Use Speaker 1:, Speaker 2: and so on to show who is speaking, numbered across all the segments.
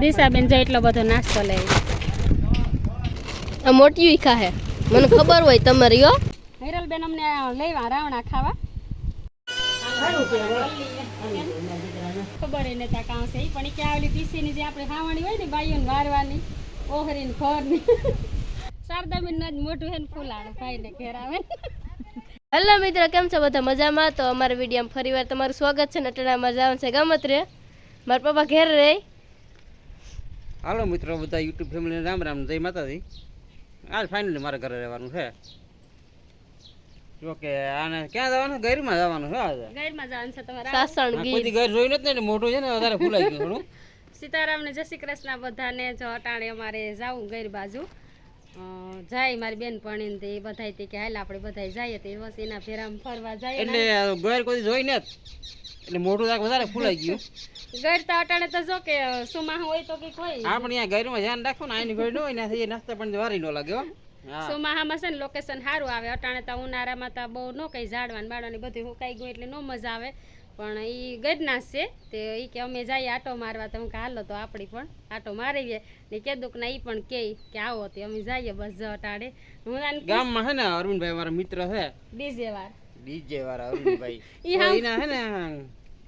Speaker 1: દિશાબેન જો એટલો બધો નાસ્તો લે.
Speaker 2: આ મોટી હે મને ખબર હોય તમારી હો.
Speaker 1: હિરલબેન અમને લેવા રાવણા ખાવા. ખબર એને ત્યાં કાં છે પણ ક્યાં કે આવેલી પીસીની જે આપણે ખાવાની હોય ને બાઈઓને વારવાની ઓહરીને ખોરની શારદાબેન જ મોટું હે ને ભાઈ ને ઘેર આવે
Speaker 2: હેલો મિત્રો કેમ છો બધા મજામાં? તો અમારા વિડીયોમાં ફરીવાર તમારું સ્વાગત છે ને અટણામાં જવાનું છે ગમત રે? મારા પપ્પા ઘેર રે?
Speaker 3: હાલો મિત્રો બધા યુટ્યુબ ફેમિલી રામ રામ જય માતાજી. આજ ફાઇનલી મારા ઘરે રહેવાનું છે. જોકે આને ક્યાં જવાનું? ગૈરમાં જવાનું છે આજે.
Speaker 1: ગેરમાં જવાનું છે તમારા
Speaker 2: સાસણ ગીર.
Speaker 3: જોઈ નથી ને મોટું છે ને વધારે ફૂલાઈ ગયું થોડું.
Speaker 1: સીતારામને જય શ્રી કૃષ્ણ બધાને જો અટાણે અમારે જાવું ગેર બાજુ. જાય મારી બેન ભણીને તે બધાય તે કે હાલ આપણે બધા જઈએ તે બસ એના ફેરામાં ફરવા જાય
Speaker 3: એટલે ઘર કોઈ જોઈ ને એટલે મોટું તાક વધારે ફૂલાઈ ગયું.
Speaker 1: ગેર તો અટાણે તો જો કે સુમા હોય તો કે કોઈ
Speaker 3: આપણે અહીંયા ઘરમાં ધ્યાન રાખો ને આની ઘર ન હોય ને નાસ્તા પણ વારી ન લાગે હો. હા.
Speaker 1: છે ને લોકેશન સારું આવે. અટાણે તો ઉનાળામાં તો બહુ ન કંઈ ઝાડવાનું બાળવાની બધું હુકાઈ ગયું એટલે ન મજા આવે. પણ એ ગઢના છે. તે એ કે અમે જઈએ આટો મારવા. તમે કે હાલો તો આપણી પણ આટો મારીએ. ને કીધું કે ના એ પણ કે કે આવો તે અમે જઈએ બસ જ અટાડે હું
Speaker 3: ગામમાં હે ને અરવિંદભાઈ મારા મિત્ર છે?
Speaker 1: બીજે વાર
Speaker 3: ડીજે વાર અરવિંદભાઈ એના હે ને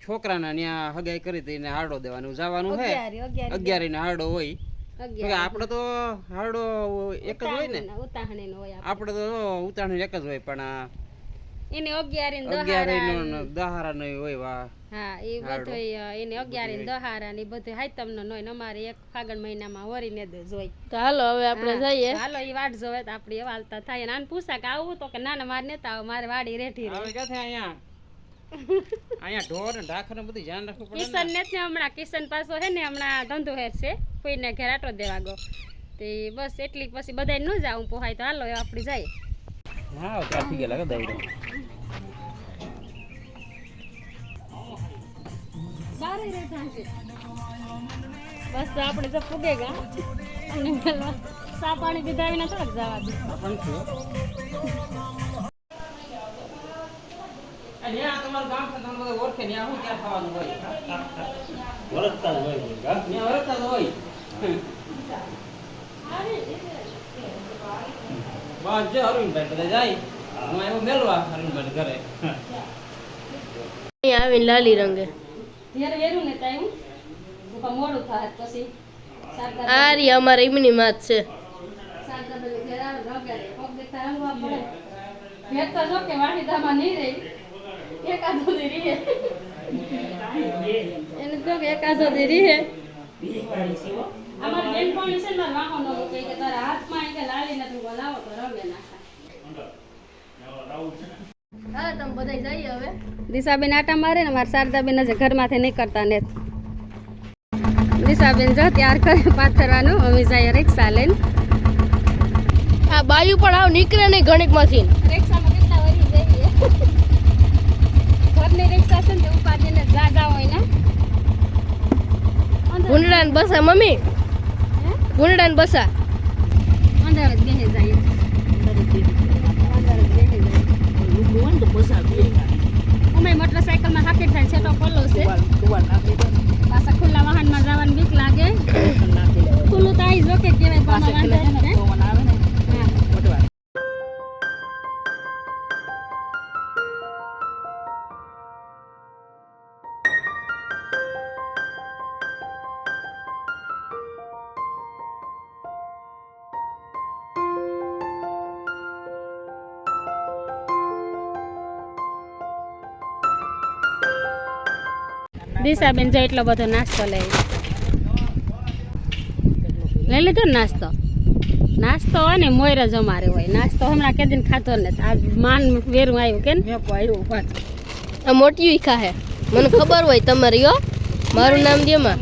Speaker 3: છોકરાના ત્યાં હગાઈ કરી હતી એને હારડો દેવાનું જવાનું છે
Speaker 1: અગિયારી
Speaker 3: ને હારડો હોય. આપણે તો હારડો એક જ હોય ને.
Speaker 1: ઉતાહણી નો હોય
Speaker 3: આપણે તો ઉતાહણી એક જ હોય પણ
Speaker 1: એને અગિયારી ને
Speaker 3: અગિયારી
Speaker 1: દહારા
Speaker 3: નો દહારા નો હોય વા
Speaker 1: હા એ બધું એને અગિયારી ને દહારા ને બધું હાઈતમ નો નોય અમારે એક ફાગણ મહિનામાં વરીને જ જોઈ.
Speaker 2: તો હાલો હવે આપણે જઈએ.
Speaker 1: હાલો એ વાટ જોવે તો આપણે વાલતા થાય. અને આને પૂછા કે આવું તો કે ના ના મારે નેતા આવો મારે વાડી રેઠી રહે.
Speaker 3: હવે ક્યાંથી અહીંયા? અહીંયા ઢોર ને ઢાખર બધું ધ્યાન રાખવું પડે
Speaker 1: કિશન ને ને હમણાં કિશન પાછો હે ને હમણાં ધંધો હેર છે કોઈને ઘેર આટો દેવા ગયો. તે બસ એટલી પછી બધાય ન જાવું પોહાય તો હાલો આપણે જાય.
Speaker 3: હા ત્યાંથી ગયેલા દાયરો
Speaker 1: બારે બસ તો આપણે તો ફૂગે અને પેલા સા પાણી પીધા વિના થોડાક જવા દે.
Speaker 3: છે હોય? બસ જો અરવિંદભાઈ બધા જાય. હું. આવ્યો મેલવા અરવિંદભાઈ ઘરે.
Speaker 2: અહીંયા આવીને લાલી રંગે.
Speaker 1: ઘેર વેરું ને ત્યાં તો મોડું થાય પછી.
Speaker 2: આ રહી અમારે એમની માત છે.
Speaker 1: શારદા બધું ઘેર આવે રગાડે પગ દેખતા રંગવા પડે. ઘેર તો જો કે વાડીદામાં નહીં રહી. એકાદો દી રીહે. એને જો કે એકાદો દી રીહે. અમારી બેનપણી છે ને મારા વાહનો કહે કે તારા હાથમાં કે લાલી નથી બોલાવો તો રમે નાખા
Speaker 2: હા તમે બધા જઈએ હવે.
Speaker 1: દિશાબેન આટા મારે ને મારા શારદાબેન હજી ઘરમાંથી નીકળતા ને. દિશાબેન જો ત્યાર કરે પાથરવાનું અમે જાય રિક્ષા લઈને.
Speaker 2: આ બાયુ પણ આવ નીકળે નહીં ગણિતમાંથી
Speaker 1: રિક્ષામાં કેટલા વરી જઈએ? ઘરની રિક્ષા છે ને તે ઉપાડીને જા જા હોય ને
Speaker 2: ગુંડડા ને બસા મમ્મી. ગુંડડા ને બસા
Speaker 1: અંદર દિશાબેન જો એટલો બધો નાસ્તો લઈ લઈ લીધો ને નાસ્તો? નાસ્તો હોય ને મોર જ અમારે હોય. નાસ્તો હમણાં કેદીન ખાતો ને આજ માન વેરું આવ્યું કે
Speaker 2: આ મોટી ખાહે. મને ખબર હોય તમારી હો. મારું નામ દે માં.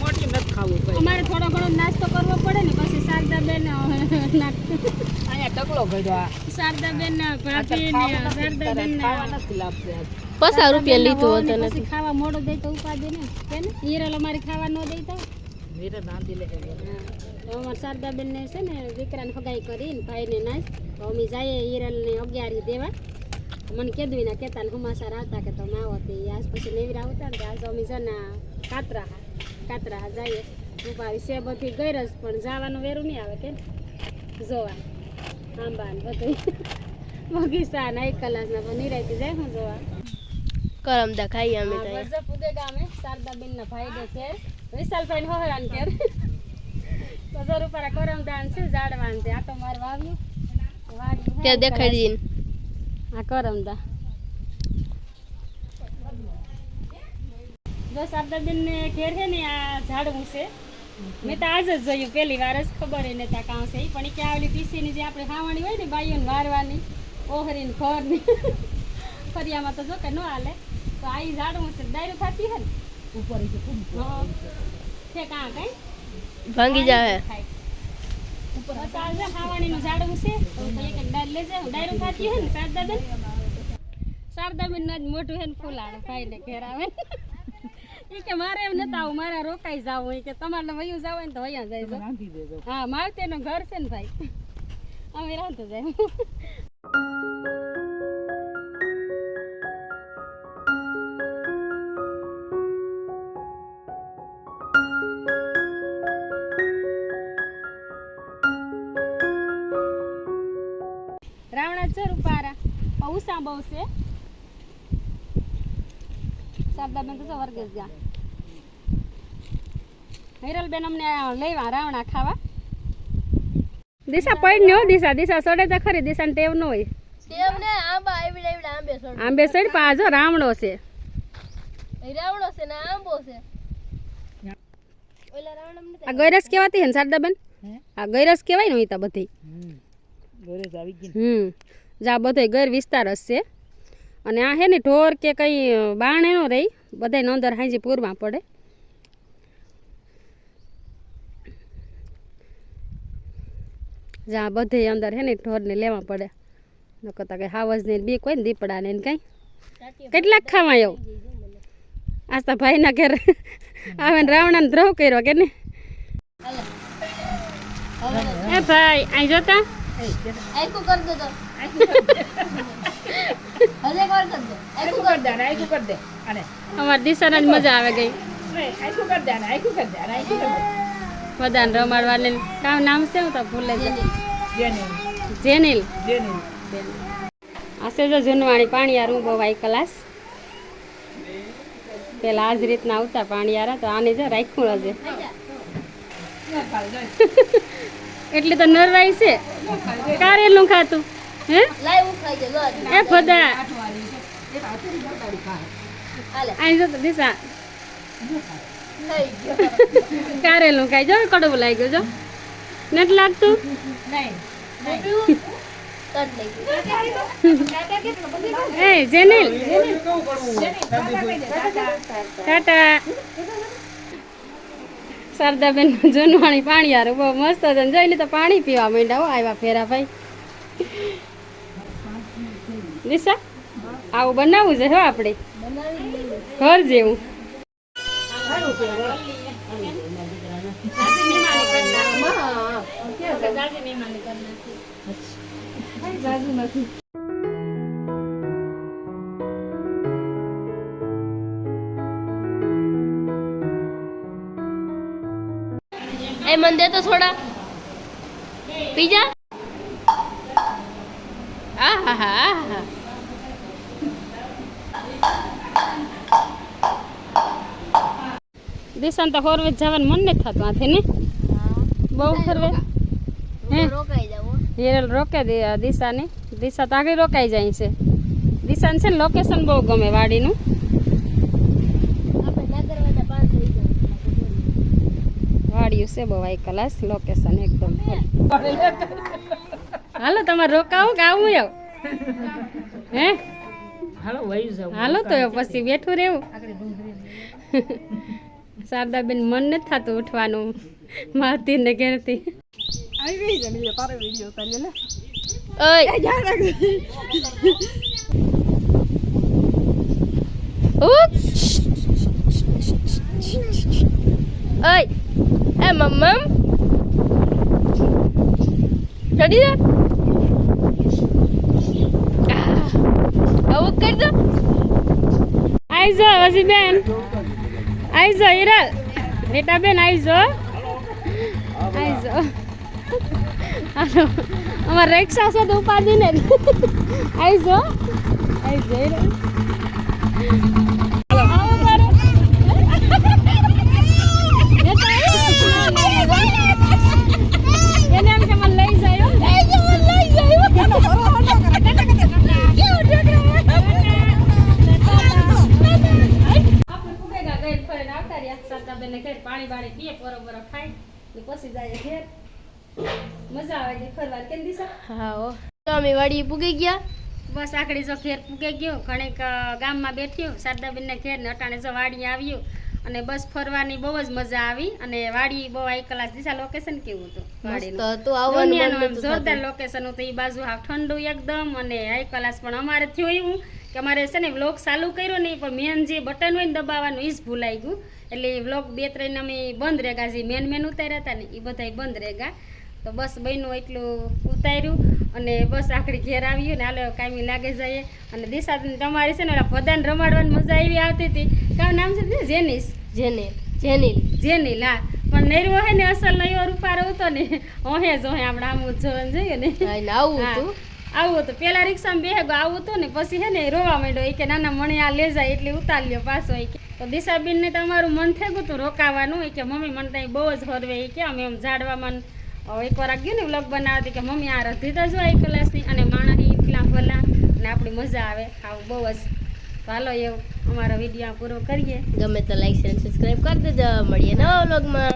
Speaker 1: અમારે થોડો ઘણો નાસ્તો કરવો પડે ને પછી શારદાબેન શારદાબેન ભાભી ને શારદાબેન
Speaker 2: પચાસ રૂપિયા લીધું હતું
Speaker 1: પછી ખાવા મોડો દે તો ને. કે ને? હીરલ અમારી ખાવા ન દે તો? તો અમારા શારદાબેન ને છે ને દીકરાને ફગાઈ કરીને ભાઈને નાચ તો અમે જઈએ હિરલ ને અગિયારી દેવા. મને કીધું ના કેતા ને હમાસાર આવતા કે તમે આવો તે આજ પછી લેવી આવતા ને આજ અમે જના કાતરા કાતરા જઈએ. ઉપાવી છે બધી ગઈ જ પણ જવાનું વેરું નહીં આવે કે? જોવા. આંબા ને બધું બગીચા ને એક કલાકના પણ નિરાયતી જાય હું જોવા.
Speaker 2: કરમદા ખાઈએ અમે તો
Speaker 1: હા, ઉગે ગામે શારદાબેન ના ભાઈ દે છે વિશાલભાઈ હોહરાન કે બજાર ઉપર કરમદાન છે ઝાડવાન છે. આ તો માર વાવ્યું. હે
Speaker 2: દેખાડી દીન
Speaker 1: આ કરમદા જો શારદાબેન ને ઘેર છે ને આ ઝાડવું છે. મેં તો આજ જ જોયું પહેલી વાર જ ખબર એને ત્યાં કાં છે. પણ ક્યાં ઓલી પીસીની જે આપણે ખાવાની હોય ને બાઈઓને વારવાની ઓહરીને ખોરની ફરિયામાં તો જો કે ન હાલે. તો આ ઈ ઝાડવું છે. ડાયરું થતી હે. ને ઉપર છે કાં કઈ?
Speaker 2: ભાંગી જાવે
Speaker 1: ઉપર ખાવાણીનું ઝાડું છે તો એક એક ડાળ લેજે. ડાયરું ખાતી હોય ને શારદાબેન? શારદાબેન ના જ મોટું હે ને ફૂલાડું ભાઈ ને ઘેર આવે ઈ કે મારે એમ નતા આવું મારે રોકાઈ જાવ. કે તમારે વયું જાવ ને તો અહીંયા જાય. હા માવતેરનું ઘર છે ને ભાઈ. અમે રાંધતું જાય. રાવણા પારા બહુ છે શારદાબેન તો વર્ગે ગઈ ગયા. હિરલબેન અમને લેવા રાવણા ખાવા. દિશા પડ ને દિશા. દિશા સડે તો ખરી દિશા ટેવ ન હોય.
Speaker 2: આંબા આવી આવી આંબે સોડ.
Speaker 1: આંબે સડ પાજો રાવણો છે.
Speaker 2: રાવણો છે ને આંબો છે. ઓલા રાવણ અમને
Speaker 1: આ ગૈરસ કેવાતી હે ને શારદાબેન? આ ગૈરસ કેવાય ને હોય તા બધી હમ. જા બધો ગેર વિસ્તાર છે અને આ હે ને ઢોર કે કંઈ બાણે ન રહી બધાય અંદર હાજી પૂરમાં પડે. જા બધે અંદર હે ને ઢોરને લેવા પડે. ન કરતા કઈ હાવજ ને બીક હોય ને દીપડા ને કઈ. કેટલાક ખાવા એવું આસ્તા ભાઈના ઘેર આવે ને રાવણાને દ્રોહ કર્યો કે ને એ ભાઈ, અહીં જોતા?
Speaker 2: આખું કર દો તો. હજે કર કર દો
Speaker 1: અમારી દિશાને જ મજા આવે ગઈ. બધાને રમાડવાને કામ નામ છે હું તો ભૂલે જેનિલ. આ છે જો જૂનવાણી પાણીયારું બહુ વાઈ ક્લાસ. પેલા આજ રીતના આવતા પાણીયારા તો આને જો રાખ્યું હશે. એટલે તો નરવાઈ છે. કારેલું ખાતું? હે?
Speaker 2: લાય હું ખાઈ ગયો
Speaker 1: એ ફદા. અહીં જો દિશા.
Speaker 2: ગયો.
Speaker 1: કારેલું ખાઈ. જો કડવું લાગ્યું જો. નથી લાગતું? એ જેનિલ. ટાટા. શારદાબેન જૂનવાણી પાણી યાર બહુ મસ્ત છે. ને જોઈને તો પાણી પીવા માંડ્યા હો આવ્યા ફેરા ભાઈ. દિશા આવું બનાવવું છે હો આપણે ઘર જેવું.
Speaker 2: એ મને દે તો થોડા. પીજા?
Speaker 1: આહા આહા દિશાને તો હોરવે જવાનું મન નથી થતું આથી ને? બહુ ફરવે. હિરલ રોકે દિશાને. દિશા તો આગળ રોકાઈ જાય છે. દિશાને છે ને લોકેશન બહુ ગમે વાડીનું
Speaker 2: આપણે નાગરવાના પાંચ થઈ જાય
Speaker 1: વાડિયું છે બહુ હાઈ ક્લાસ લોકેશન એકદમ હાલો તમારે રોકાવો કે આવું હે? હાલો તો પછી બેઠું રહેવું. શારદાબેન મન નથી થતું ઉઠવાનું. મારતી ને ઘેરથી
Speaker 2: ઓય. ઓય. એ મમ્મ ચડી જા. આવું કરી દો
Speaker 1: આઈજો વસી બેન જો હિરલ બેટા બેન આઈજો આઈજો જો અમાર રિક્ષા છે તો ઉપાધી ને હિરલ આવો તારે. એ તો એને એમ કે મને લઈ જાય હો. લઈ જાય એનો ભરો હટો કરે કેવું આપણે ફૂગેગા ગઈ ફરીને આવતા રહ્યા સાતાબેનને ઘેર પાણી બાણી પીએ પોરો બોરો ખાઈ ને પછી જાય ઘેર મજા આવે છે ફરવા કેમ દિશા
Speaker 2: હા હો તો અમે વાડી પૂગી ગયા.
Speaker 1: બસ આકડી જો ખેર પૂગી ગયો. ઘણીક ગામમાં બેઠ્યું શારદાબેનને ઘેર ને અટાણે જો વાડી આવ્યું. અને બસ ફરવાની બહુ જ મજા આવી. અને વાડી બહુ એક કલાક દિશા લોકેશન કેવું હતું? વાડીનું. જોરદાર લોકેશન હતું. એ બાજુ હા ઠંડુ એકદમ. અને હાઈ કલાસ પણ અમારે થયું એવું કે અમારે છે ને વ્લોગ ચાલુ કર્યો નહીં પણ મેન જે બટન હોય ને દબાવવાનું એ જ ભૂલાઈ ગયું. એટલે વ્લોગ બે ત્રણ અમે બંધ રેગા જે મેન મેન ઉતાર્યા હતા ને એ બધા બંધ રેગા. તો બસ બન્યું એટલું ઉતાર્યું અને બસ આખડી ઘેર આવ્યું ને હાલો કાયમી લાગે જઈએ અને દિશા તમારી છે ને ઓલા ભદાન રમાડવાની મજા એવી આવતી હતી. કાં નામ છે ને? જેનિસ.
Speaker 2: જેનિલ. જેનિલ.
Speaker 1: જેનિલ હા. પણ નૈરવો હે ને અસલ નયો રૂપારો હતો ને. ઓહે જ ઓહે આપણે આમ જોવાનું જોઈએ ને.
Speaker 2: આવું હતું.
Speaker 1: આવું હતું. પેલા રિક્ષામાં બેહે આવું હતું ને પછી હે ને રોવા માંડ્યો. એ કે નાના મણી આ લે જાય એટલે ઉતાર લ્યો પાછો એ કે. તો દિશાબેન ને તમારું મન થયું હતું રોકાવાનું. એ કે મમ્મી મને ત્યાં બહુ જ હરવે. એ કે અમે એમ ઝાડવામાં હવે એક વાર ગયું ને વ્લોગ બનાવતી કે મમ્મી આ રધી તો જો એક ક્લાસની અને માણસ ઈ પેલા ભલા અને આપણી મજા આવે. આવું બહુ જ. ચાલો એવું અમારો વીડિયો પૂરો કરીએ.
Speaker 2: ગમે તો લાઈક શેર સબસ્ક્રાઇબ કરી દેજો. મળીએ નવા વ્લોગમાં